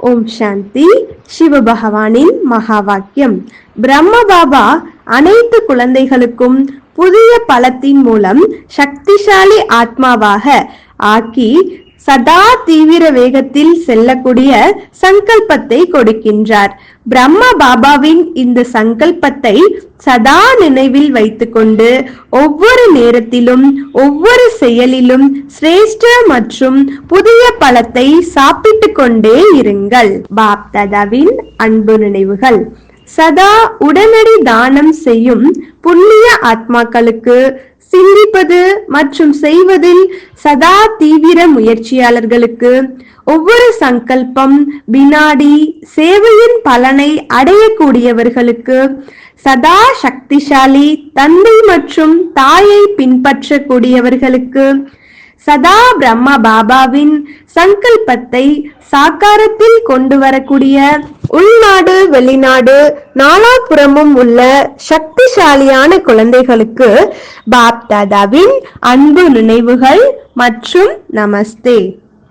ஓம் சாந்தி. சிவபகவானின் மகா வாக்கியம் பிரம்ம பாபா அனைத்து குழந்தைகளுக்கும் புதிய பலத்தின் மூலம் சக்திசாலி ஆத்மாவாக ஆக்கி சதா தீவிர வேகத்தில் செல்லக்கூடிய சங்கல்பத்தை கொடுக்கின்றார். பிரம்ம பாபாவின் இந்த சங்கல்பத்தை சதா நினைவில் வைத்துக்கொண்டு ஒவ்வொரு நேரத்திலும் ஒவ்வொரு செயலிலும் சிரேஷ்ட மற்றும் புதிய பழத்தை சாப்பிட்டு கொண்டே இருங்கள். பாப்ததாவின் அன்பு நினைவுகள். சதா உடனடி தானம் செய்யும் புண்ணிய ஆத்மாக்களுக்கு சிந்திப்பது மற்றும் செய்வதில் சதா தீவிர முயற்சியாளர்களுக்கு ஒவ்வொரு சங்கல்பம் வினாடி சேவையின் பலனை அடையக்கூடியவர்களுக்கு சதா சக்திசாலி தந்தை மற்றும் தாயை பின்பற்றக்கூடியவர்களுக்கு சதா பிரம்ம பாபாவின் சங்கல்பத்தை சாக்காரத்தில் கொண்டு வரக்கூடிய உள்நாடு வெளிநாடு நாலாபுறமும் உள்ள சக்திசாலியான குழந்தைகளுக்கு பாப்தாதாவின் அன்பு நினைவுகள் மற்றும் நமஸ்தே.